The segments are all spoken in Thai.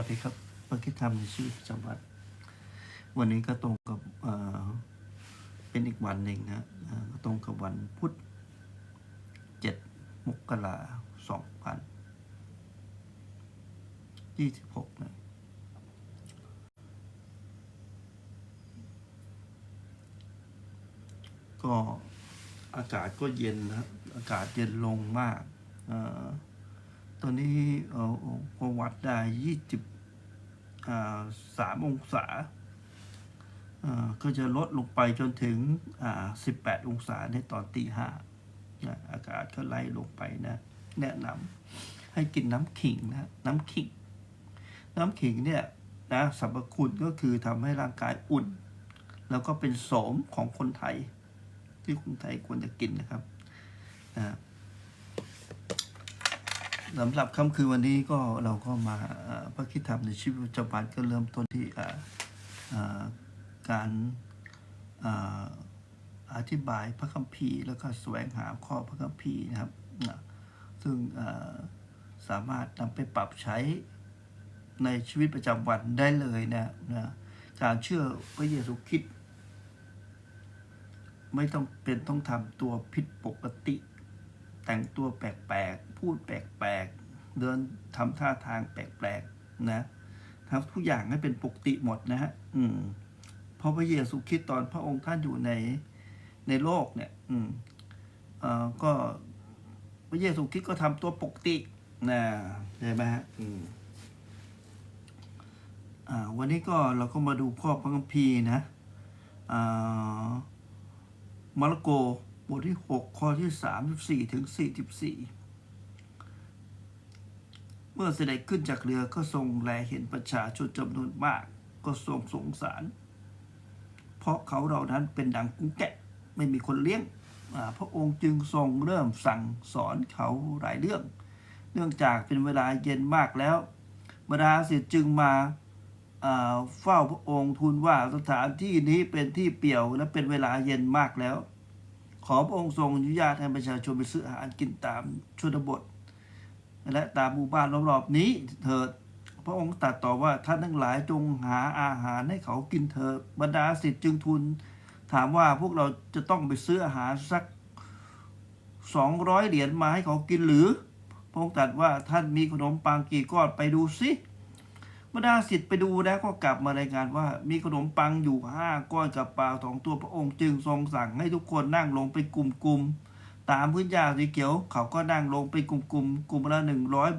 วัสดีครับเมื่อกี้ทำในชีวิตประจำวัน วันนี้ก็ตรงกับเเป็นอีกวันหนึ่งนะตรงกับวันพุธเจ็ดมกราสองพันยี่สิบหกนะก็อากาศก็เย็นนะอากาศเย็นลงมากอ่อ ตอนนี้เอ่อวัดได้ยี่สิบสามองศา ก็จะลดลงไปจนถึงสิบแปดองศาในตอนตีห้านะอากาศก็ไล่ลงไปนะ แนะนำให้กินน้ำขิงนะ น้ำขิง น้ำขิงเนี่ยนะสรรพคุณก็คือทำให้ร่างกายอุ่น แล้วก็เป็นโสมของคนไทย ที่คนไทยควรจะกินนะครับนะ สำหรับค่ำคืนวันนี้ก็เราก็มาพระคิดธรรมในชีวิตประจำวันก็เริ่มต้นที่การอธิบายพระคัมภีร์แล้วก็แสวงหาข้อพระคัมภีร์นะครับ ซึ่งสามารถนำไปปรับใช้ในชีวิตประจำวันได้เลยนะนะการเชื่อพระเยซูคริสต์ไม่ต้องเป็นต้องทำตัวผิดปกติ แต่งตัวแปลก พูดแปลกๆ เดินทำท่าทางแปลกๆนะทำทุกอย่างให้เป็นปกติหมดนะฮะอืมเพราะพระเยซูคริสต์ตอนพระองค์ท่านอยู่ในในโลกเนี่ย อืมเอ่อก็พระเยซูคริสต์ก็ทำตัวปกตินะใช่ไหมฮะอืมอ่าวันนี้ก็เราก็มาดูข้อพระคัมภีร์นะอ่ามาระโกบทที่ 6 ข้อที่ 34 ถึง 44 เมื่อเสด็จขึ้นจากเรือก็ทรงแลเห็นประชาชนจำนวนมาก ก็ทรงสงสาร เพราะเขาเหล่านั้นเป็นดังกุ้งแกะไม่มีคนเลี้ยงพระองค์จึงทรงเริ่มสั่งสอนเขาหลายเรื่อง เนื่องจากเป็นเวลาเย็นมากแล้วบรรดาศิษย์จึงมาอ่าเฝ้าพระองค์ทูลว่าสถานที่นี้เป็นที่เปี่ยวและเป็นเวลาเย็นมากแล้ว ขอพระองค์ทรงอนุญาตให้ประชาชนไปซื้ออาหารกินตามชนบท และตามหมู่บ้านรอบๆนี้เถิดพระองค์ตรัสต่อว่าท่านทั้งหลายจงหาอาหารให้เขากินเถิดบรรดาศิษย์จึงทูลถามว่าพวกเราจะต้องไปซื้ออาหารสักสองร้อยเหรียญมาให้เขากินหรือ พระองค์ตรัสว่าท่านมีขนมปังกี่ก้อนไปดูสิบรรดาศิษย์ไปดูแล้วก็กลับมารายงานว่ามีขนมปังอยู่ห้าก้อนกับปลาสองตัวพระองค์จึงทรงสั่งให้ทุกคนนั่งลงเป็นกลุ่มๆ ตามพื้นหญ้าสีเขียว เขาก็นั่งลงเป็นกลุ่มๆกลุ่มละหนึ่งร้อย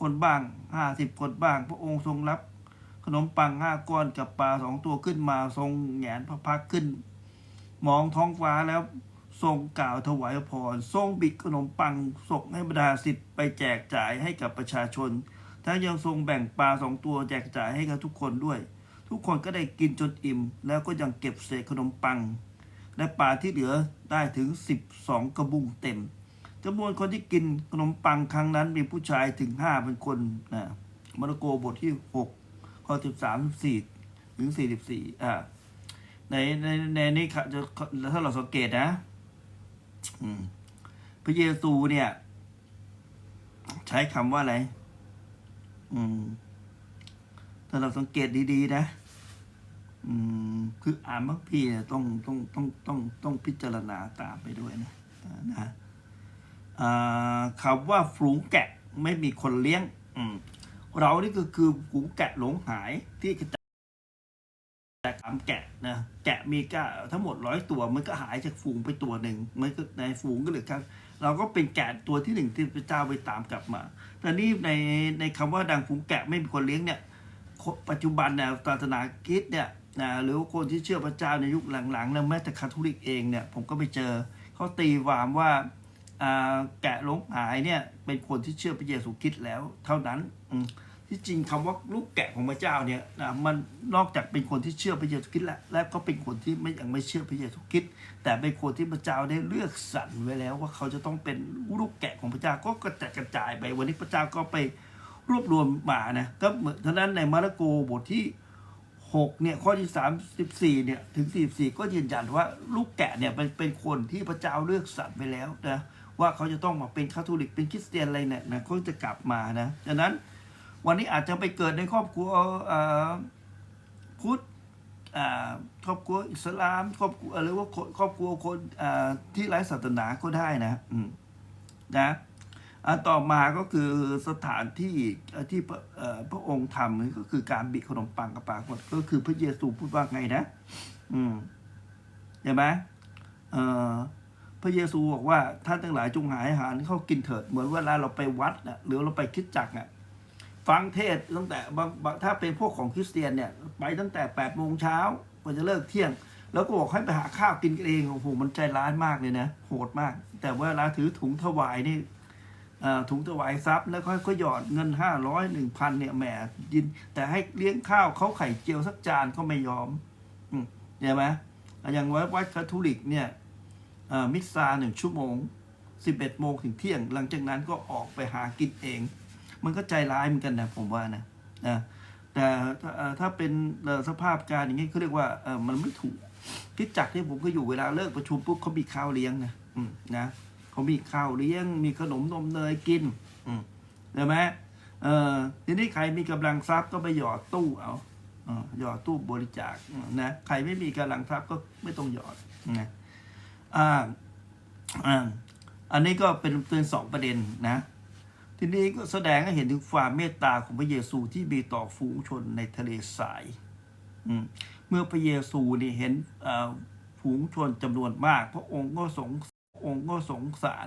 คนบ้างห้าสิบคนบ้าง พระองค์ทรงรับ ขนมปังห้าก้อนกับปลาสองตัวขึ้นมาทรงแหงนพระพักขึ้น มองท้องฟ้าแล้วทรงกล่าวถวายพรทรงบิดขนมปังส่งให้บรรดาศิษย์ไปแจกจ่ายให้กับประชาชนทั้งยังทรงแบ่งปลาสองตัวแจกจ่ายให้กับทุกคนด้วย ทุกคนก็ได้กินจนอิ่ม แล้วก็ยังเก็บเศษขนมปัง และปลาที่เหลือได้ถึง 12 กระบุงเต็มจำนวนคนที่กินขนมปังครั้งนั้นมีผู้ชายถึงห้าเป็นคนนะมาระโกบทที่ 6 ข้อ 13 14 ถึง 44 อ่าในในในนี้ครับจะถ้าเราสังเกตนะพระเยซูเนี่ย ใช้คำว่าอะไร อืม ถ้าเราสังเกตดี ๆ นะ คืออ่านบางพีเนี่ยต้องต้องต้องต้องต้องพิจารณาตามไปด้วยนะนะคำว่าฝูงแกะไม่มีคนเลี้ยงอืเรานี่ก็คือฝูงแกะหลงหายที่กระจายแต่ตามแกะนะแกะมีก็ทั้งหมดร้อยตัวมันก็หายจากฝูงไปตัวหนึ่งมันก็ในฝูงก็เหลือครับเราก็เป็นแกะตัวที่หนึ่งที่พระเจ้าไปตามกลับมาแต่นี่ในในคำว่าดังฝูงแกะไม่มีคนเลี้ยงเนี่ยปัจจุบันเนี่ยศาสนาคริสต์เนี่ย นะหรือคนที่เชื่อพระเจ้าในยุคหลังๆแล้วแม้แต่คาทอลิกเองเนี่ยผมก็ไปเจอเขาตีความว่าแกะหลงหายเนี่ยเป็นคนที่เชื่อพระเยซูคริสต์แล้ว เท่านั้นที่จริงคำว่าลูกแกะของพระเจ้าเนี่ยนะมันนอกจากเป็นคนที่เชื่อพระเยซูคริสต์แล้วแล้วก็เป็นคนที่ไม่ยังไม่เชื่อพระเยซูคริสต์แต่เป็นคนที่พระเจ้าได้เลือกสรรไว้แล้ว ว่าเขาจะต้องเป็นลูกแกะของพระเจ้าก็กระจายกระจายไปวันนี้พระเจ้าก็ไปรวบรวมมานะก็เหมือนฉะนั้นในมาระโกบทที่ 6เนี่ยข้อที่34เนี่ยถึง 44 ก็ยืนยันว่าลูกแกะเนี่ยเป็นเป็นคนที่พระเจ้าเลือกสรรไปแล้วนะว่าเขาจะต้องมาเป็นคาทอลิกเป็นคริสเตียนอะไรเนี่ยนะเขาจะกลับมานะฉะนั้นวันนี้อาจจะไปเกิดในครอบครัวอ่อพุทธอ่าครอบครัวอิสลามครอบครัวหรือว่าครอบครัวคนอ่าที่ไร้ศาสนาก็ได้นะนะ อันต่อมาก็คือสถานที่ที่พระเอ่อพระองค์ทำนี่ก็คือการบิขนมปังกับปากฏก็คือพระเยซูพูดว่าไงนะ อืมเห็นไหมเออพระเยซูบอกว่าท่านทั้งหลายจงหาอาหารเข้ากินเถิด เหมือนเวลาเราไปวัดนะหรือเราไปคิดจักน่ะฟังเทศตั้งแต่ถ้าเป็นพวกของคริสเตียนเนี่ย ไปตั้งแต่แปดโมงเช้ากว่าจะเลิกเที่ยง แล้วก็บอกให้ไปหาข้าวกินเองโอ้โหมันใจร้ายมากเลยนะโหดมาก แต่เวลาถือถุงถวายนี่ ถุงถวายทรัพย์แล้วค่อยๆหยอดเงินห้าร้อยหนึ่งพันเนี่ยแหมยิน แต่ให้เลี้ยงข้าวเขาไข่เจียวสักจานก็ไม่ยอมเห็นไหมอย่างวัดวัดคาทอลิกเนี่ยมิสซาหนึ่งชั่วโมงสิบเอ็ดโมงถึงเที่ยง หลังจากนั้นก็ออกไปหากินเอง มันก็ใจร้ายเหมือนกันนะผมว่านะนะแต่ถ้าเป็นสภาพการอย่างนี้เขาเรียกว่ามันไม่ถูกคิดจักที่ผมก็อยู่เวลาเลิกประชุมปุ๊บเขามีข้าวเลี้ยงนะนะ เขามีข้าวเลี้ยงมีขนมนมเนยกินอืมเห็นไหมเออทีนี้ใครมีกำลังทรัพย์ก็ไปหยอดตู้เอาห่อหยอดตู้บริจาคนะใครไม่มีกำลังทรัพย์ก็ไม่ต้องหยอดนะอ่าอ่าอันนี้ก็เป็นเป็นสองประเด็นนะ ทีนี้ก็แสดงให้เห็นถึงความเมตตาของพระเยซูที่มีต่อฝูงชนในทะเลทรายมเมื่อพระเยซูนี่เห็นฝูงชนจำนวนมาก พระองค์ก็สง องค์ก็สงสาร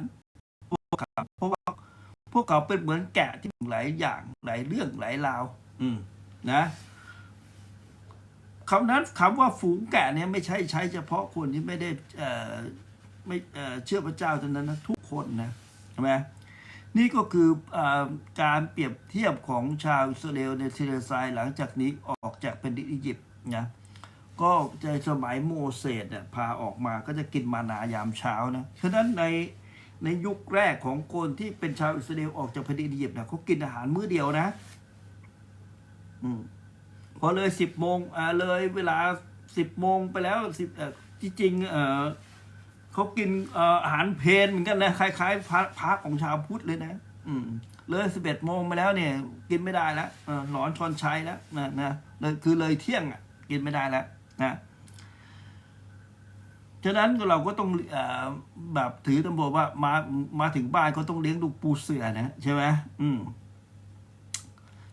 พวกเขาเพราะว่าพวกเขาเป็นเหมือนแกะที่หลายอย่างหลายเรื่องหลายราว อืมนะคำนั้นคำว่าฝูงแกะเนี่ยไม่ใช่ใช้เฉพาะคนที่ไม่ได้เอ่อไม่เอ่อเชื่อพระเจ้าเท่านั้นนะทุกคนนะใช่ไหมนี่ก็คืออการเปรียบเทียบของชาวอิสราเอลในเทเลทรายหลังจากนี้ออกจากเป็นดินอียิปต์นะ ก็ในสมัยโมเสสเนี่ยพาออกมาก็จะกินมานายามเช้านะ ฉะนั้นในในยุคแรกของคนที่เป็นชาวอิสราเอลออกจากแผ่นดินอียิปต์เนี่ยเขากินอาหารมื้อเดียวนะ อืมพอเลยสิบโมงอ่าเลยเวลาสิบโมงไปแล้วสิบเอ่อจริงเออเขากินเอ่ออาหารเพนเหมือนกันนะคล้ายๆพระพระของชาวพุทธเลยนะ อืม เลยสิบเอ็ดโมงไปแล้วเนี่ย กินไม่ได้แล้วหลอนชอนชัยแล้วนะนะเลยคือเลยเที่ยงอะ กินไม่ได้แล้ว นะฉะนั้นเราก็ต้องออแบบถือตำรวจว่ามามาถึงบ้านก็ต้องเลี้ยงลูกปูเสือนะใช่ไหมอืม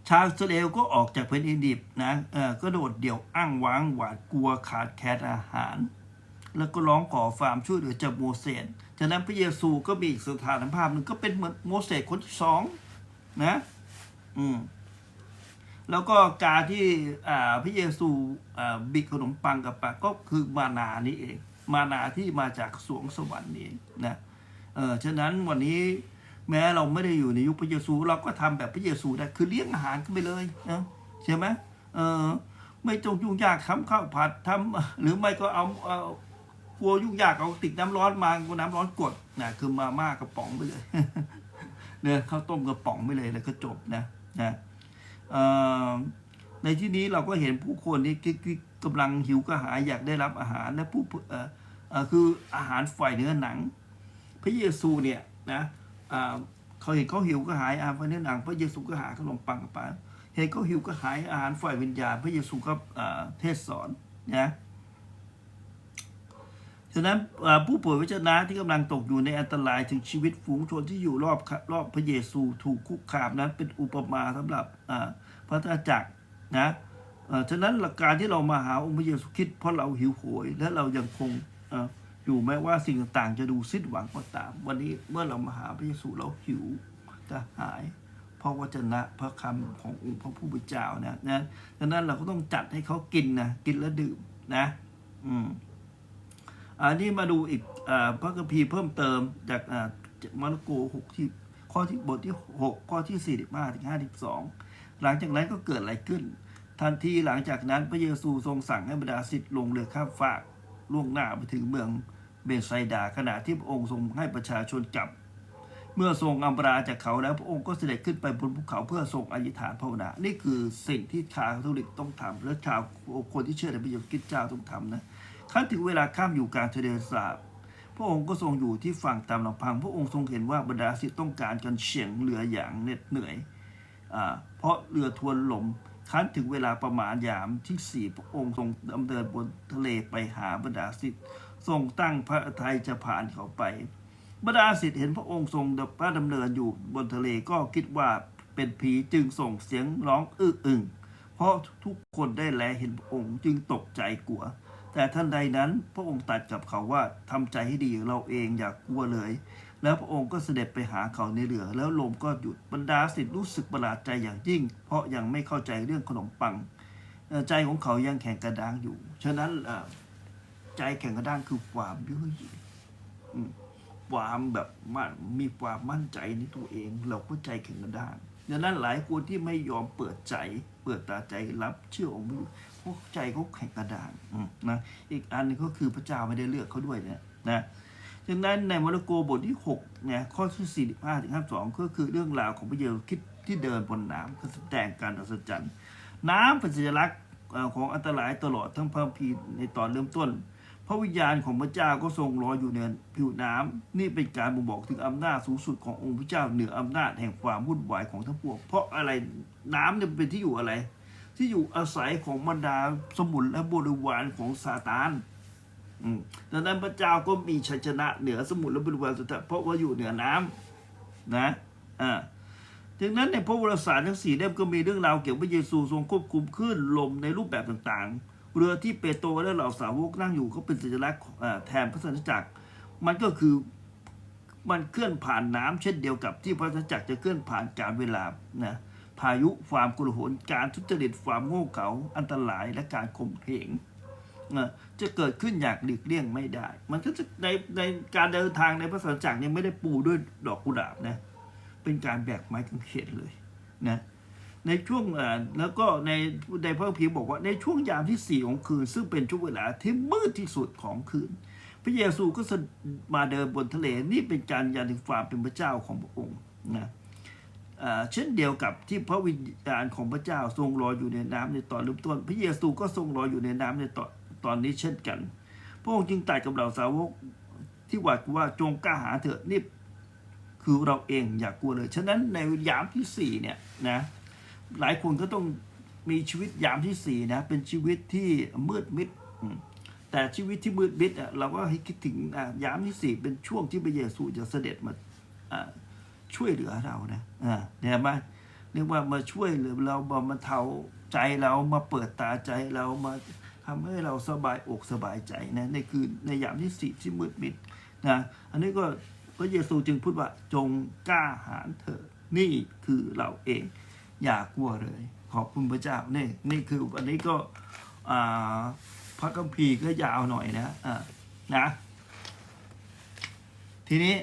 ชาวอิสราเอลก็ออกจากแผ่นดินดิบนะเออก็โดดเดี่ยวอ้างว้างหวาดกลัวขาดแคลนอาหาร แล้วก็ร้องขอความช่วยเหลือจากโมเสสฉะนั้นพระเยซูก็มีอีกสถานภาพหนึ่งก็เป็นเหมือนโมเสสคนที่สองนะ อืม แล้วก็การที่พระเยซูบิดขนมปังกับปากก็คือมานานี่เอง มานาที่มาจากสวงสวรรค์นี่นะเออฉะนั้นวันนี้แม้เราไม่ได้อยู่ในยุคพระเยซู เราก็ทำแบบพระเยซูได้คือเลี้ยงอาหารขึ้นไปเลยนะใช่ไหมเออไม่ต้องยุ่งยากทำข้าวผัดทำหรือไม่ก็เอาเอากลัวยุ่งยากเอาติดน้ำร้อนมาก็น้ำร้อนกดนะคือมาม่ากระป๋องไปเลยเนี่ยข้าวต้มกระป๋องไปเลยแล้วก็จบนะนะ ในที่นี้เราก็เห็นผู้คนที่กำลังหิวกระหายอยากได้รับอาหารและผู้เอ่อเอ่อคืออาหารฝ่ายเนื้อหนัง พระเยซูเนี่ยนะเขาเห็นเขาหิวก็หายอาหารฝ่ายเนื้อหนัง พระเยซูก็หาขนมปังกับปลาเห็นเขาหิวก็หายอาหารฝ่ายวิญญาณ พระเยซูก็เทศสอนนะฉะนั้นผู้ป่วยวิจนะที่กำลังตกอยู่ในอันตรายถึงชีวิตฝูงชนที่อยู่รอบรอบพระเยซูถูกคุกคามนั้นเป็นอุปมาสำหรับอ ระราจักรนะเอ่อฉะนั้นหลักการที่เรามาหาองค์พระเยซูคริดเพราะเราหิวโหย และเรายังคงอ่ออยู่แม้ว่าสิ่งต่างๆ จะดูสิ้นหวังก็ตาม วันนี้เมื่อเรามาหาพระเยซูเราหิวจะหายเพราะวจนะพระคำขององค์พระผู้เป็นเจ้านะนะดังนั้นเราก็ต้องจัดให้เขากินนะกินแล้วดื่มนะ อืมอันนี้มาดูอีกอาพระคัมภีร์เพิ่มเติมจากอ่าจากมาระโกหกที่ข้อที่บทที่หกข้อที่สี่สิบห้าถึงห้าสิบสอง หลังจากนั้นก็เกิดอะไรขึ้น ทันทีหลังจากนั้นพระเยซูทรงสั่งให้บรรดาศิษย์ลงเรือข้ามฟากล่วงหน้าไปถึงเมืองเบธไซดาขณะที่พระองค์ทรงให้ประชาชนกลับ เมื่อทรงอำลาจากเขาแล้วพระองค์ก็เสด็จขึ้นไปบนภูเขาเพื่อทรงอธิษฐานภาวนา นี่คือสิ่งที่ชาวคาทอลิกต้องทำและชาวคนที่เชื่อในพระเยซูคริสต์เจ้าต้องทำนะขั้นถึงเวลาข้ามอยู่กลางทะเลสาบพระองค์ก็ทรงอยู่ที่ฝั่งตามลำพัง พระองค์ทรงเห็นว่าบรรดาศิษย์ต้องการกันเฉียงเรืออย่างเหน็ดเหนื่อย เพราะเรือทวนลมครั้นถึงเวลาประมาณยามที่สี่พระองค์ทรงดำเนินบนทะเลไปหาบรรดาศิษย์ทรงตั้งพระทัยจะผ่านเขาไป บรรดาศิษย์เห็นพระองค์ทรงพระดำเนินอยู่บนทะเลก็คิดว่าเป็นผีจึงส่งเสียงร้องอื้ออึงเพราะทุกคนได้แลเห็นพระองค์จึงตกใจกลัว แต่ท่านใดนั้นพระองค์ตัดกับเขาว่าทำใจให้ดีเราเองอย่ากกลัวเลย แล้วพระองค์ก็เสด็จไปหาเขาในเรือ แล้วลมก็หยุดบรรดาศิษย์รู้สึกประหลาดใจอย่างยิ่ง เพราะยังไม่เข้าใจเรื่องขนมปัง ใจของเขายังแข็งกระด้างอยู่ ฉะนั้นใจแข็งกระด้างคือความยื่อหยิ่งอืมความแบบมั่นมีความมั่นใจในตัวเอง เราก็ใจแข็งกระด้างดังนั้นหลายคนที่ไม่ยอมเปิดใจ เปิดตาใจรับเชื่อองค์พระผู้เพราะใจเขาแข็งกระด้างนะอีกอันหนึงก็คือพระเจ้าไม่ได้เลือกเขาด้วยเนี่ยนะ ดังนั้นในมาระโกบทที่6เนี่ยข้อที่45ถึง52 ก็คือเรื่องราวของพระเยซูคริสต์ที่เดินบนน้ำก็แสดงการอัศจรรย์ น้ำเป็นสัญลักษณ์ของอันตรายตลอดทั้งพระพีในตอนเริ่มต้น พระวิญญาณของพระเจ้าก็ทรงลอยอยู่เหนือผิวน้ำนี่เป็นการบ่งบอกถึงอำนาจสูงสุดขององค์พระเจ้าเหนืออำนาจแห่งความวุ่นวายของทั้งปวง เพราะอะไรน้ำเนี่ยเป็นที่อยู่อะไร ที่อยู่อาศัยของบรรดาสมุนและบริวารของซาตาน ดังนั้นพระเจ้าก็มีชัยชนะเหนือสมุทรและบริวารสุทเพราะว่าอยู่เหนือน้ำนะอ่าดังนั้นในพระวรสารทั้งสี่เล่มก็มีเรื่องราวเกี่ยวกับเยซูทรงควบคุมคลื่นลมในรูปแบบต่างๆ เรือที่เปโตรและเหล่าสาวกนั่งอยู่ก็เป็นสัญลักษณ์แทนพระสัญจักร มันก็คือมันเคลื่อนผ่านน้ำเช่นเดียวกับที่พระสัญจักรจะเคลื่อนผ่านการเวลานะพายุความกุลโหนการทุจริตความโง่เขลาอันตรายและการข่มเหง จะเกิดขึ้นอย่างหลีกเลี่ยงไม่ได้ มันก็จะในในการเดินทางในพระสันจักรเนี่ยไม่ได้ปูด้วยดอกกุหลาบนะ เป็นการแบกไม้กางเขนเลยนะในช่วงแล้วก็ในในพระคัมภีบอกว่าในช่วงยามที่สี่ของคืน ซึ่งเป็นช่วงเวลาที่มืดที่สุดของคืน พระเยซูก็มาเดินบนทะเลนี่เป็นการยันถึงความเป็นพระเจ้าของพระองค์นะเช่นเดียวกับที่พระวิญญาณของพระเจ้าทรงลอยอยู่ในน้ำในตอนเริ่มต้น พระเยซูก็ทรงลอยอยู่ในน้ำในตอน ตอนนี้เช่นกัน พระองค์จึงตรัดกับเหล่าสาวกที่หวาดกลัวว่าจงกล้าหาเถอะนี่คือเราเองอย่ากกลัวเลย ฉะนั้นในยามที่สี่เนี่ยนะหลายคนก็ต้องมีชีวิตยามที่สี่นะเป็นชีวิตที่มืดมิด แต่ชีวิตที่มืดมิดอะเราก็ให้คิดถึงยามที่สี่เป็นช่วงที่พระเยซูจะเสด็จมาช่วยเหลือเรานะเนี่ยมาเรียกว่ามาช่วยเหลือเรามามาเทาใจเรามาเปิดตาใจเรามา ทำให้เราสบายอกสบายใจนะในคือในยามที่สีที่มืดมิดนะอันนี้ก็พระเยซูจึงพูดว่าจงกล้าหาญเถิดนี่คือเราเอง อย่ากลัวเลย ขอบคุณพระเจ้านี่นี่คือวันนี้ก็พระคัมภีร์ก็ยาวหน่อยนะอ่านะทีนี้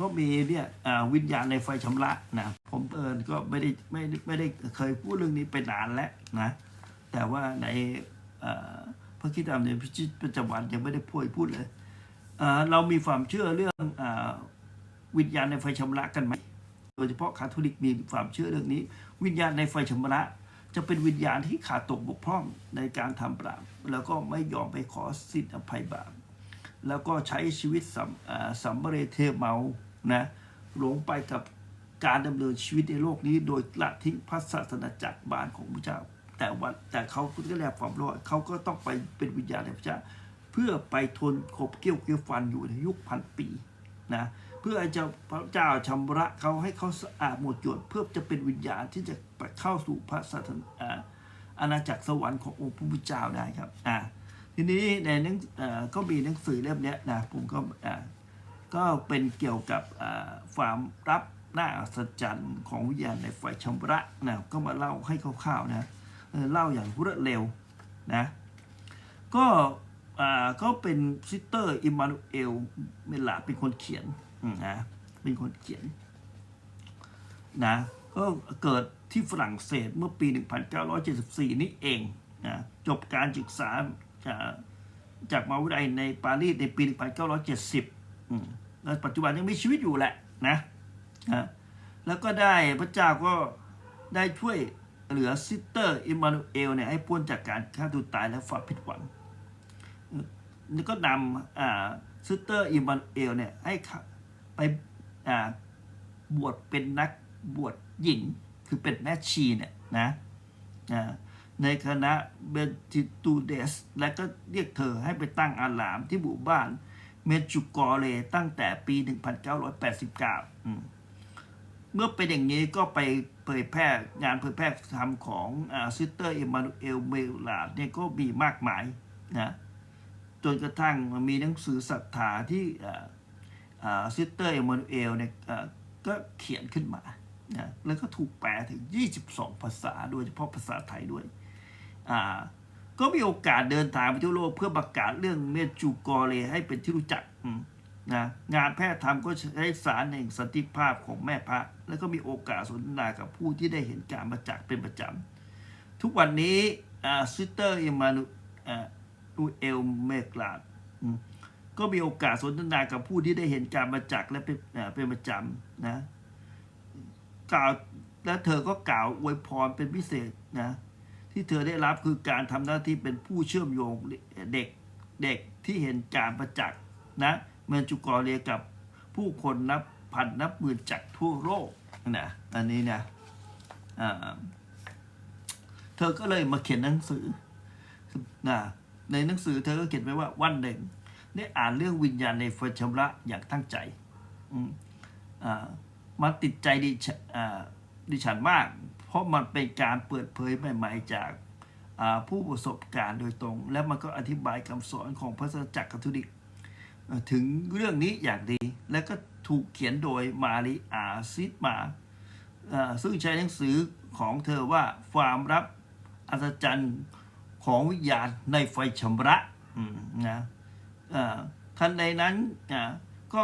ก็มีเนี่ยวิญญาณในไฟชำระนะผมเอิญก็ไม่ได้ไม่ได้ไม่ได้เคยพูดเรื่องนี้ไปนานแล้วนะ แต่ว่าในพระคิดธรรมในพิจิตประจำวันยังไม่ได้พูดพูดเลยเรามีความเชื่อเรื่องอวิญญาณในไฟชำระกันไหมโดยเฉพาะคาทอลิกมีความเชื่อเรื่องนี้ วิญญาณในไฟชำระ จะเป็นวิญญาณที่ขาดตกบกพร่องในการทำบาปแล้วก็ไม่ยอมไปขอสิทธิอภัยบาปแล้วก็ใช้ชีวิตสัมสัมเรเทเมานะหลงไปกับการดำเนินชีวิตในโลกนี้ โดยละทิ้งพระศาสนาจักรบาลของพระเจ้า แต่ว่าแต่เขาก็แลกความรอดเขาก็ต้องไปเป็นวิญญาณในพระเจ้าเพื่อไปทนขบเกี้ยวเกี้ยวฟันอยู่ในยุคพันปีนะเพื่อจะพระเจ้าชำระเขาให้เขาสะอาดหมดจดเพื่อจะเป็นวิญญาณที่จะเข้าสู่พระสัตอาอาณาจักรสวรรค์ขององค์พระผู้เจ้าได้ครับอ่าทีนี้ในหนังเอ่อก็มีหนังสือเล่มนี้นะผมก็อ่าก็เป็นเกี่ยวกับความรับหน่าอัศจรรย์ของวิญญาณในไฟชำระนะก็มาเล่าให้คร่าวๆนะ เล่าอย่างรวดเร็วนะก็อ่าก็เป็นซิสเตอร์อิมมานูเอลเมลาเป็นคนเขียนอืมนะเป็นคนเขียนนะก็เกิดที่ฝรั่งเศสเมื่อปี 1974 นี้เองนะจบการศึกษาจากจากมหาวิทยาลัยในปารีสในปี 1970อืมแล้วปัจจุบันยังมีชีวิตอยู่แหละนะนะแล้วก็ได้พระเจ้าก็ได้ช่วย เหลือซิสเตอร์อิมมานูเอลเนี่ยให้พ้นจากการฆ่าตัวตายและความผิดหวังนี่ก็นำซิสเตอร์อิมานูเอลเนี่ยให้ไปบวชเป็นนักบวชหญิงคือเป็นแม่ชีเนี่ยนะในคณะเบนติตูเดส และก็เรียกเธอให้ไปตั้งอารามที่หมู่บ้านเมจูกอเลตั้งแต่ปี 1989อืม เมื่อเป็นอย่างนี้ก็ไปเผยแพร่งานเผยแพร่ธรรมของซิสเตอร์เอมานูเอลเมลาดเนี่ยก็มีมากมายนะจนกระทั่งมีหนังสือศรัทธาที่ซิสเตอร์เอมานูเอลเนี่ยก็เขียนขึ้นมานะแล้วก็ถูกแปลถึง 22 ภาษา โดยเฉพาะภาษาไทยด้วยก็มีโอกาสเดินทางไปทั่วโลกเพื่อประกาศเรื่องเมจูกอเลให้เป็นที่รู้จักอื นะงานแพทย์ธรรมก็ใช้สารแห่งสันติภาพของแม่พระ แล้วก็มีโอกาสสนทนากับผู้ที่ได้เห็นการมาจากเป็นประจำ ทุกวันนี้ซิสเตอร์อิมานูอูเอลเมกลาดก็มีโอกาสสนทนากับผู้ที่ได้เห็นการมาจากและเป็นเป็นประจำนะกล่าวและเธอก็กล่าวอวยพรเป็นพิเศษนะที่เธอได้รับคือการทำหน้าที่เป็นผู้เชื่อมโยงเด็กเด็กที่เห็นการประจักษ์นะ เมืองจุกอเรียกับผู้คนนับพันนับหมื่นจากทั่วโลกนะอันนี้นะเธอก็เลยมาเขียนหนังสือนะในหนังสือเธอก็เขียนไว้ว่าวันหนึ่งได้อ่านเรื่องวิญญาณในไฟชำระอย่างตั้งใจอืมอ่ามันติดใจดิฉดิฉันมาก เพราะมันเป็นการเปิดเผยใหม่ ๆ จากผู้ประสบการณ์โดยตรง และมันก็อธิบายคำสอนของพระสัจจักรคาทอลิก ถึงเรื่องนี้อย่างดี และก็ถูกเขียนโดยมาริอาซิดมาซึ่งใช้หนังสือของเธอว่าความรับอัศจรรย์ของวิญญาณในไฟชำระนะทันใดนั้นอ่าก็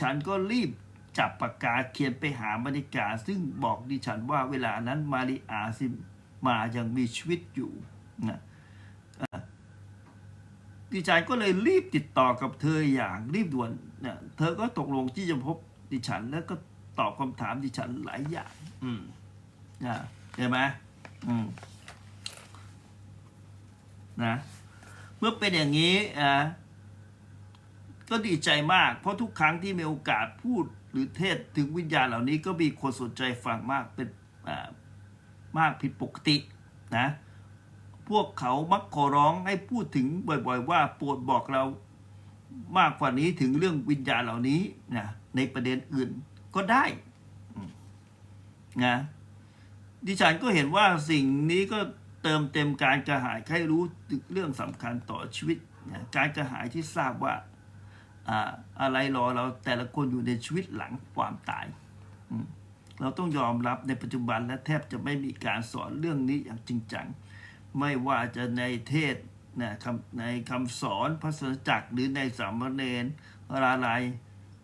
ฉันก็รีบจับปากกาเขียนไปหามาริกา ซึ่งบอกดิฉันว่าเวลานั้นมาริอาซิมมายังมีชีวิตอยู่นะ ดิฉันก็เลยรีบติดต่อกับเธออย่างรีบด่วนนะเธอก็ตกลงที่จะพบดิฉันแล้วก็ตอบคำถามดิฉันหลายอย่าง อืมนะเห็นไหมอืมนะเมื่อเป็นอย่างนี้อ่าก็ดีใจมาก เพราะทุกครั้งที่มีโอกาสพูดหรือเทศน์ถึงวิญญาณเหล่านี้ก็มีคนสนใจฟังมากเป็นอ่ามากผิดปกตินะพ วกเขามักขอร้องให้พูดถึงบ่อยๆ ว่าโปรดบอกเรามากกว่านี้ถึงเรื่องวิญญาณเหล่านี้นะในประเด็นอื่นก็ได้นะดิฉันก็เห็นว่าสิ่งนี้ก็เติมเต็มการกระหายใครรู้เรื่องสำคัญต่อชีวิตนะการกระหายที่ทราบว่าอ่าอะไรรอเราแต่ละคนอยู่ในชีวิตหลังความตายเราต้องยอมรับในปัจจุบันและแทบจะไม่มีการสอนเรื่องนี้อย่างจริงจัง ไม่ว่าจะในเทศนะคำในคำสอนพระสัจักรหรือในสามเณรอะไร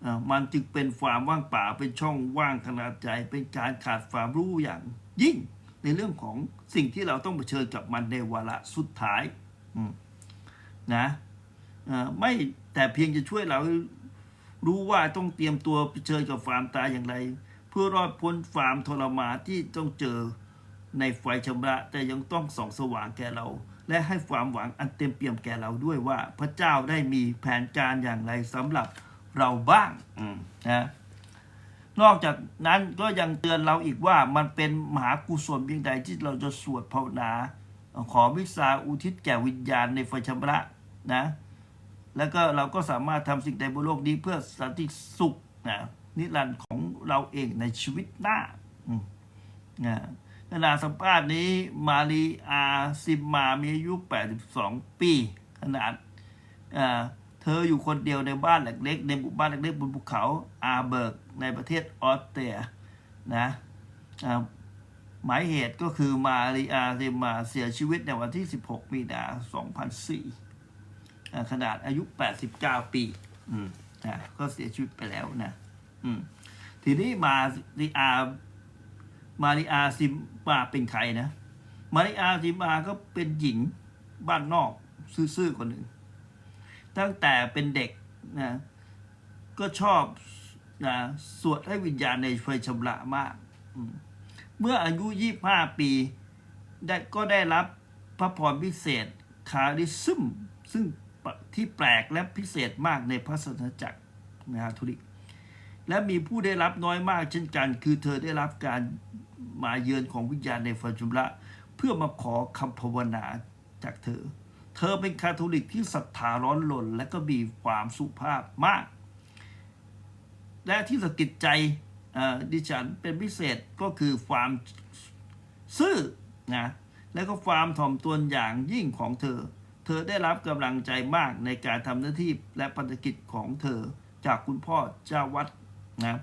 อ่ามันจึงเป็นความว่างเปล่าเป็นช่องว่างขนาดใจเป็นการขาดความรู้อย่างยิ่งในเรื่องของสิ่งที่เราต้องเผชิญกับมันในวาระสุดท้ายนะอ่ไม่แต่เพียงจะช่วยเรารู้ว่าต้องเตรียมตัวเผชิญกับความตายอย่างไร เพื่อรอดพ้นความทรมานที่ต้องเจอ ในไฟชำระแต่ยังต้องส่องสว่างแก่เรา และให้ความหวังอันเต็มเปี่ยมแก่เราด้วยว่า พระเจ้าได้มีแผนการอย่างไรสำหรับเราบ้างอืมนะนอกจากนั้นก็ยังเตือนเราอีกว่ามันเป็นมหากุศลเพียงใดที่เราจะสวดภาวนา ขอวิสาอุทิศแก่วิญญาณในไฟชำระนะแล้วก็เราก็สามารถทำสิ่งใดบนโลกนี้เพื่อสันติสุขนะนิรันดร์ของเราเองในชีวิตหน้าอืมนะ ขณะสัมภาษณ์นี้มารีอาซิมมามีอายุ 82 ปี ขนาดอ่าเธออยู่คนเดียวในบ้านหลังเล็กในหมู่บ้านหลังเล็กบนภูเขาอาเบิร์กในประเทศออสเตรียนะหมายเหตุก็คือมาริอาเรมาเสียชีวิตในวันที่ 16 มีนา2004ขนาดอายุ 89 ปีอืมนะก็เสียชีวิตไปแล้วนะอืมทีนี้มาริอา มาริอาซิมมาเป็นใครนะ มาริอาซิมมาก็เป็นหญิงบ้านนอกซื่อๆคนหนึ่ง ตั้งแต่เป็นเด็กนะก็ชอบนะสวดให้วิญญาณในไฟชำระมาก เมื่ออายุ 25 ปีได้ก็ได้รับพระพรพิเศษคาริซึมซึ่งที่แปลกและพิเศษมากในพระสันจักรนะฮะทุลิกและมีผู้ได้รับน้อยมากเช่นกัน คือเธอได้รับการ มาเยือนของวิญญาณในไฟชำระเพื่อมาขอคำภาวนาจากเธอ เธอเป็นคาทอลิกที่ศรัทธาร้อนรนและก็มีความสุภาพมาก และที่สะกิดใจดิฉันเป็นพิเศษก็คือความซื่อนะและก็ความถ่อมตนอย่างยิ่งของเธอ เธอได้รับกำลังใจมากในการทำหน้าที่และภารกิจของเธอจากคุณพ่อเจ้าวัดนะ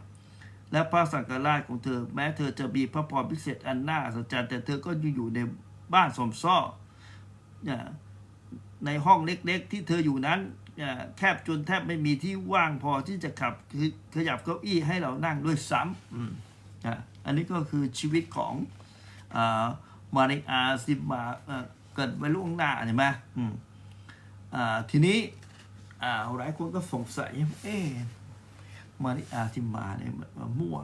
และพระสังฆราชของเธอ แม้เธอจะมีพระพรพิเศษอันน่าอัศจรรย์แต่เธอก็อยู่ในบ้านสมซ้อในห้องเล็กๆ ที่เธออยู่นั้นแคบจนแทบไม่มีที่ว่างพอที่จะขับคือขยับเก้าอี้ให้เรานั่งด้วยซ้ำอันนี้ก็คือชีวิตของอมาริอาซิมาเกิดไว้ล่วงหน้าเห็นไหมมทีนี้อ่าหลายคนก็สงสัย เอ๊ะ มาริอาซิมาเนี่ยมันมั่ว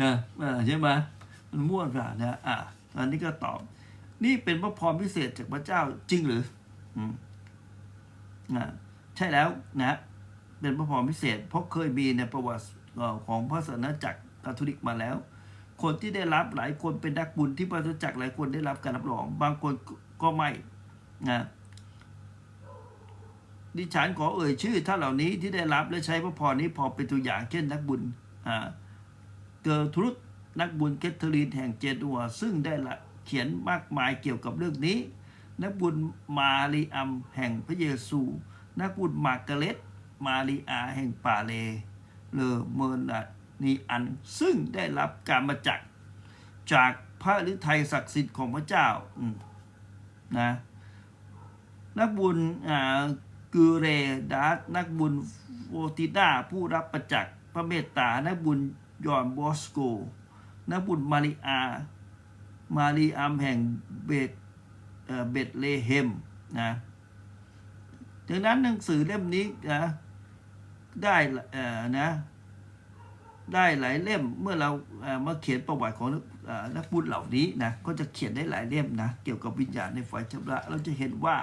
นะใช่ไหมมันมั่วเปล่านะอะอันนี้ก็ตอบ นี่เป็นพระพรพิเศษจากพระเจ้าจริงหรืออืมนะใช่แล้วนะ เป็นพระพรพิเศษ เพราะเคยมีในประวัติของพระศาสนาจักรคาทอลิกมาแล้ว คนที่ได้รับหลายคนเป็นนักบุญที่พระศาสนาจักรหลายคนได้รับการรับรอง บางคนก็ไม่นะ ดิฉันขอเอ่ยชื่อท่านเหล่านี้ที่ได้รับและใช้พระพรนี้พอเป็นตัวอย่างเช่นนักบุญเกิร์ทรุดนักบุญเคทเธอรีนแห่งเจดัว ซึ่งได้ละเขียนมากมายเกี่ยวกับเรื่องนี้ นักบุญมารีอัมแห่งพระเยซู นักบุญมาร์กาเร็ตมารีอาแห่งป่าเลเลอเมอร์นานีอัน ซึ่งได้รับการมาจากจากพระฤทัยศักดิ์สิทธิ์ของพระเจ้านะนักบุญอ่า กูเรดาสนักบุญโฟติดาผู้รับประจักษ์พระเมตตา นักบุญยอนบอสโก นักบุญมาริอา มารีอัมแห่งเบตเอ่อเบตเลเฮมนะดังนั้นหนังสือเล่มนี้นะได้นะได้หลายเล่มเมื่อเราเมาเขียนประวัติของอนักบุญเหล่านี้นะก็จะเขียนได้หลายเล่มนะเกี่ยวกับวิญญาณในฝ่ายชำระเราจะเห็นว่า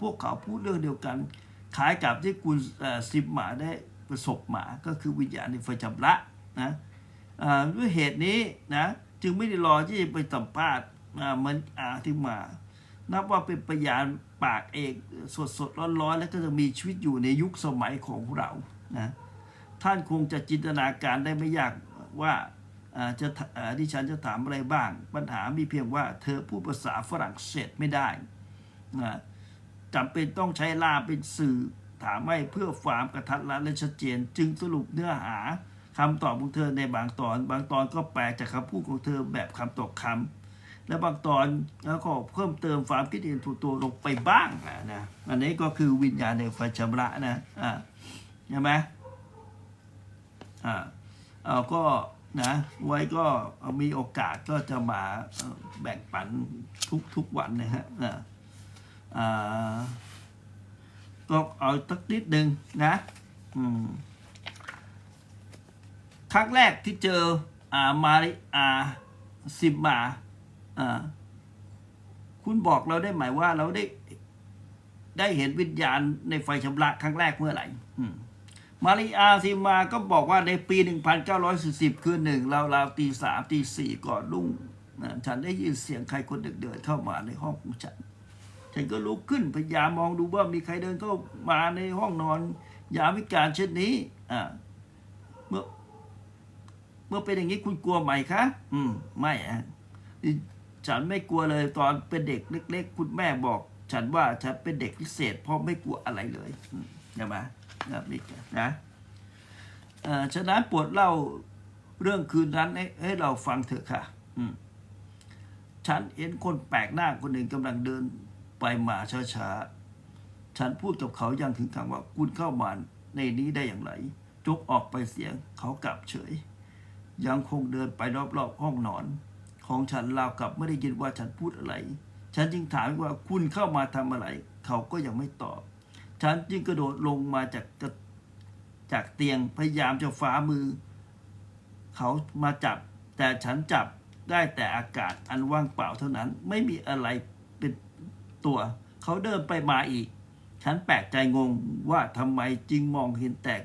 พวกเขาพูดเรื่องเดียวกันคล้ายกับที่คุณเอ่อซิมหมาได้ประสบหมาก็คือวิญญาณในฝ่ายชำระนะด้วยเหตุนี้นะจึงไม่ได้รอที่จะไปสัมภาษณ์อ่ามันอาที่มา นับว่าเป็นพยานปากเอกสดสดร้อนร้อนๆ และก็จะมีชีวิตอยู่ในยุคสมัยของเรานะท่านคงจะจินตนาการได้ไม่ยากว่าจะที่ฉันจะถามอะไรบ้าง ปัญหามีเพียงว่าเธอพูดภาษาฝรั่งเศสไม่ได้นะ จำเป็นต้องใช้ล่าเป็นสื่อ ถามให้เพื่อความกระทัดรัดและชัดเจน จึงสรุปเนื้อหาคำตอบของเธอในบางตอน บางตอนก็แปลจากคำพูดของเธอแบบคำตกคำและบางตอนแล้วก็เพิ่มเติมความคิดเห็นถูกตัวลงไปบ้างนะนะอันนี้ก็คือวิญญาณในไฟชำระนะอ่าใช่ไหมอ่าเอาก็นะไว้ก็มีโอกาสก็จะมาแบ่งปันทุกทุกวันนะฮะ อ่าอ่าก็เอาสักนิดหนึ่งนะครั้งแรกที่เจออามาริอาซิมมาคุณบอกเราได้หมายว่าเราได้ได้เห็นวิญญาณในไฟชำระครั้งแรกเมื่อไหร่มาริอาซิมมาก็บอกว่าในปี 1940 คืนหนึ่งเราราวตีสามตีสี่ก่อนรุ่ง ฉันได้ยินเสียงใครคนหนึ่งเดินเข้ามาในห้องของฉัน ฉันก็ลุกขึ้นพยายามมองดูว่ามีใครเดินเข้ามาในห้องนอน ยามวิการเช่นนี้อ่าเมื่อ เมื่อเป็นอย่างนี้คุณกลัวไหมคะอืม ไม่อะฉันไม่กลัวเลยตอนเป็นเด็กเล็ก ๆ คุณแม่บอก ฉันว่าฉันเป็นเด็กพิเศษเพราะไม่กลัวอะไรเลยอืมใช่ไหมนะมิกนะเอ่อฉะนั้นปวดเล่าเรื่องคืนนั้นให้ให้เราฟังเถอะค่ะฉันเห็นคนแปลกหน้าคนหนึ่งกำลังเดิน ไปมาช้าๆ ฉันพูดกับเขาอย่างถึงขังว่าคุณเข้ามาในนี้ได้อย่างไรจกออกไปเสียงเขากลับเฉย ยังคงเดินไปรอบๆห้องนอน ของฉันราวกับไม่ได้ยินว่าฉันพูดอะไร ฉันจึงถามว่าคุณเข้ามาทำอะไร เขาก็ยังไม่ตอบ ฉันจึงกระโดดลงมาจากจากเตียงพยายามจะฟ้ามือ เขามาจับ แต่ฉันจับได้แต่อากาศอันว่างเปล่าเท่านั้นไม่มีอะไร ตัว เขาเดินไปมาอีก ฉันแปลกใจงงว่าทำไมจึงมองเห็นแต่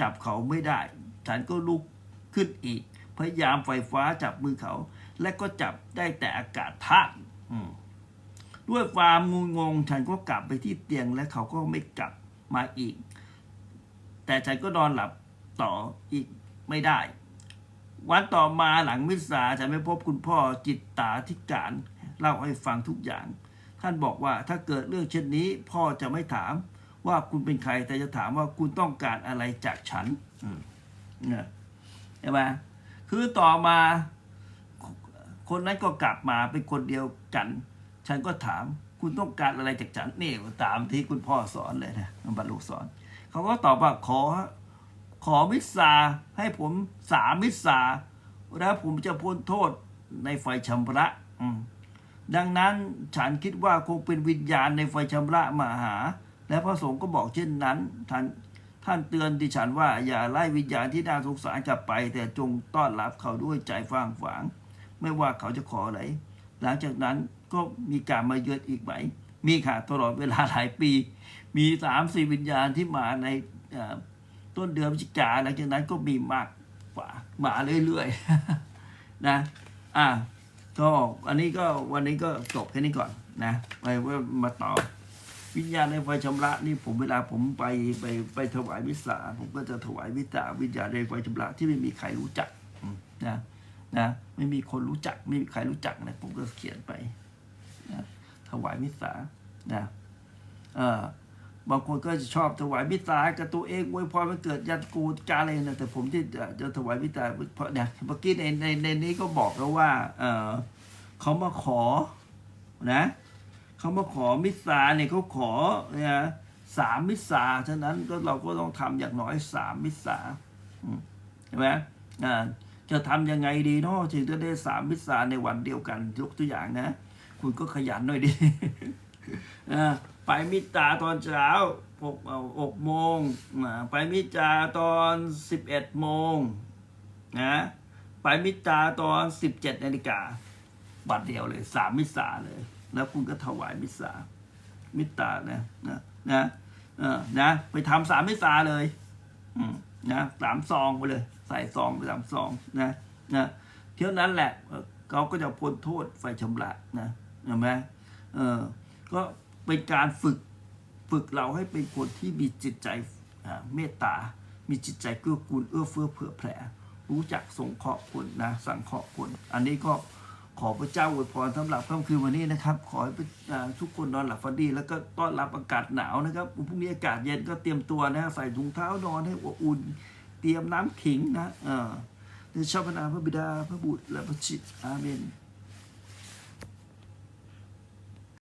จับเขาไม่ได้ ฉันก็ลุกขึ้นอีก พยายามไฟฟ้าจับมือเขา และก็จับได้แต่อากาศธาตุด้วยความงุนงง ฉันก็กลับไปที่เตียงและเขาก็ไม่กลับมาอีก แต่ฉันก็นอนหลับต่ออีกไม่ได้ วันต่อมาหลังมิสซาฉันไม่พบคุณพ่อจิตตาธิการ เล่าให้ฟังทุกอย่าง ท่านบอกว่าถ้าเกิดเรื่องเช่นนี้พ่อจะไม่ถามว่าคุณเป็นใครแต่จะถามว่าคุณต้องการอะไรจากฉันอืมเนี่ยใช่ไหมคือต่อมาคนนั้นก็กลับมาเป็นคนเดียวกัน ฉันก็ถามคุณต้องการอะไรจากฉันนี่ตามที่คุณพ่อสอนเลยนะบรรลุสอน เขาก็ตอบว่าขอ ขอมิสซาให้ผมสามมิสซาแล้วผมจะพ้นโทษในไฟชำระ อืม ดังนั้นฉันคิดว่าคงเป็นวิญญาณในไฟชำระมาหา และพระสงฆ์ก็บอกเช่นนั้น ท่านท่านเตือนดิฉันว่าอย่าไล่วิญญาณที่น่าสงสารกลับไป แต่จงต้อนรับเขาด้วยใจฟางฝาง ไม่ว่าเขาจะขออะไร หลังจากนั้นก็มีการมาเยือนอีกไหม มีค่ะตลอดเวลาหลายปี มีสามสี่วิญญาณที่มาในต้นเดือนพฤศจิกาหลังจากนั้นก็มีมากกว่ามาเรื่อยๆนะ อะ ก็อันนี้ก็วันนี้ก็จบแค่นี้ก่อนนะไปว่ามาต่อ วิญญาณในไฟชำระนี่ผมเวลาผมไปไปไปถวายวิสาผมก็จะถวายวิสาวิญญาณในไฟชำระที่ไม่มีใครรู้จักนะนะไม่มีคนรู้จักไม่มีใครรู้จักนะผมก็เขียนไปนะถวายวิสานะเออ บางคนก็จะชอบถวายมิตรากับตัวเองอวยพรมันเกิดยันกูกาอะไรนะแต่ผมที่จะถวายมิตราเพราะเนี่ยเมื่อกี้ในในในนี้ก็บอกแล้วว่าเออเขามาขอนะเขามาขอมิตราเนี่ยเขาขอเนี่ยสามมิตราฉะนั้นก็เราก็ต้องทำอย่างน้อยสามมิตราใช่ไหมอ่าจะทำยังไงดีเนาะถึงจะได้สามมิตราในวันเดียวกันยกตัวอย่างนะ คุณก็ขยันหน่อยดิอ่า ไปมิตาตอนเช้าหกหกโมงไปมิตาตอนสิบเอ็ดโมงนะไปมิตาตอนสิบเจ็ดนาฬิกาบัดเดียวเลยสามมิสาเลย แล้วคุณก็ถวายมิสามิตรานะนะนะเออนะไปทำสามมิสาเลยอืมนะสามซองไปเลย ใส่ซองไปสามซองนะนะเท่านั้นแหละเอ่อเขาก็จะพ้นโทษไฟชำระนะเห็นไหมเออก็ เป็นการฝึกฝึกเราให้เป็นคนที่มีจิตใจเมตตา มีจิตใจเกื้อกูลเอื้อเฟื้อเผื่อแผ่รู้จักสงเคราะห์คนนะสังเคราะห์คน อันนี้ก็ขอพระเจ้าอวยพรสำหรับค่ำคืนวันนี้นะครับ ขอให้ทุกคนนอนหลับฝันดี แล้วก็ต้อนรับอากาศหนาวนะครับพรุ่งนี้อากาศเย็นก็เตรียมตัวนะใส่ถุงเท้านอนให้อบอุ่น เตรียมน้ำขิงนะเออในชอบพนาพระบิดาพระบุตรและพระจิตอาเมน